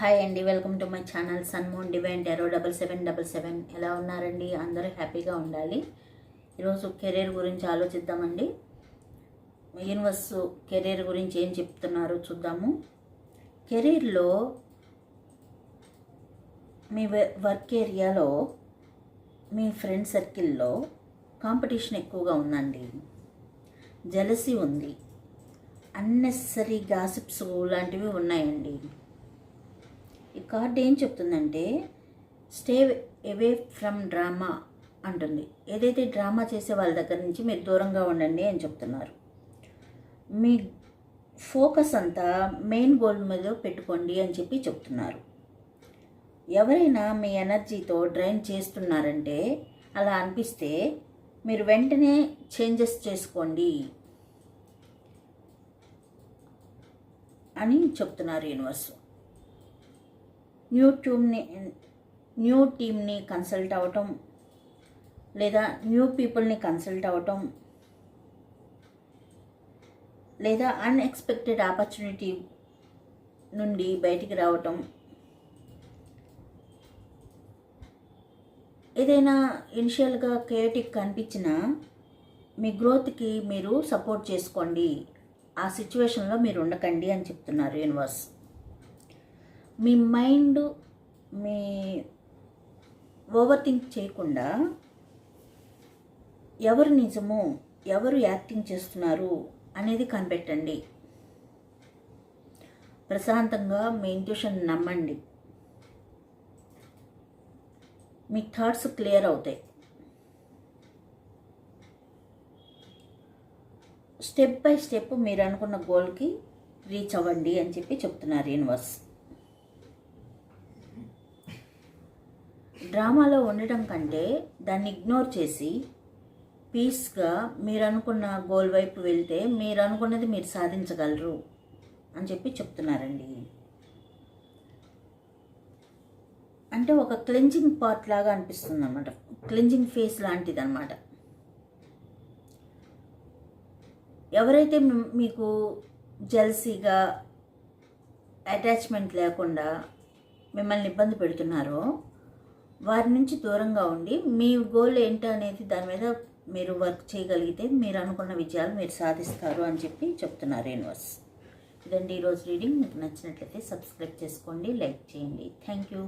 Hi అండి welcome to my channel sun moon divine tarot double seven double seven. ఎలా ఉన్నారండి? అందరూ హ్యాపీగా ఉండాలి. ఈరోజు కెరీర్ గురించి ఆలోచిద్దామండి. యూనివర్స్ కెరీర్ గురించి ఏం చెప్తున్నారో చూద్దాము. కెరీర్లో మీ వ- వర్క్ ఏరియాలో మీ ఫ్రెండ్ సర్కిల్లో కాంపిటీషన్ ఎక్కువగా ఉందండి. జలసీ ఉంది. అన్నెసరీ గాసిప్స్ లాంటివి ఉన్నాయండి. ఈ కార్డ్ ఏం చెప్తుందంటే స్టే అవే ఫ్రమ్ డ్రామా అంటుంది. ఏదైతే డ్రామా చేసే వాళ్ళ దగ్గర నుంచి మీరు దూరంగా ఉండండి అని చెప్తున్నారు. మీ ఫోకస్ అంతా మెయిన్ గోల్ మీద పెట్టుకోండి అని చెప్పి చెప్తున్నారు. ఎవరైనా మీ ఎనర్జీతో డ్రైన్ చేస్తున్నారంటే అలా అనిపిస్తే మీరు వెంటనే చేంజెస్ చేసుకోండి అని చెప్తున్నారు యూనివర్స్. న్యూ ట్యూమ్ని న్యూ టీమ్ని కన్సల్ట్ అవ్వటం లేదా న్యూ పీపుల్ని కన్సల్ట్ అవ్వటం లేదా అన్ఎక్స్పెక్టెడ్ ఆపర్చునిటీ నుండి బయటికి రావటం. ఏదైనా ఇనిషియల్గా కేటిక్ కనిపించినా మీ గ్రోత్కి మీరు సపోర్ట్ చేసుకోండి. ఆ సిచ్యువేషన్లో మీరు ఉండకండి అని చెప్తున్నారు యూనివర్స్. మీ మైండ్ మీ ఓవర్ థింక్ చేయకుండా ఎవరు నిజము ఎవరు యాక్టింగ్ చేస్తున్నారు అనేది కనిపెట్టండి. ప్రశాంతంగా మీ ఇంట్యూషన్ నమ్మండి. మీ థాట్స్ క్లియర్ అవుతాయి. స్టెప్ బై స్టెప్ మీరు అనుకున్న గోల్కి రీచ్ అవ్వండి అని చెప్పి చెప్తున్నారు యూనివర్స్. డ్రామాలో ఉండటం కంటే దాన్ని ఇగ్నోర్ చేసి పీస్గా మీరు అనుకున్న గోల్ వైపు వెళ్తే మీరు అనుకున్నది మీరు సాధించగలరు అని చెప్పి చెప్తున్నారండి. అంటే ఒక క్లెంజింగ్ పార్ట్ లాగా అనిపిస్తుంది అనమాట క్లెంజింగ్ ఫేస్ లాంటిది అనమాట ఎవరైతే మీకు జెల్సీగా అటాచ్మెంట్ లేకుండా మిమ్మల్ని ఇబ్బంది పెడుతున్నారో వారి నుంచి దూరంగా ఉండి మీ గోల్ ఏంటి అనేది దాని మీద మీరు వర్క్ చేయగలిగితే మీరు అనుకున్న విజయాలు మీరు సాధిస్తారు అని చెప్పి చెప్తున్నారు యూనివర్స్ ఇదండి ఈరోజు రీడింగ్ మీకు నచ్చినట్లయితే సబ్స్క్రైబ్ చేసుకోండి లైక్ చేయండి. Thank you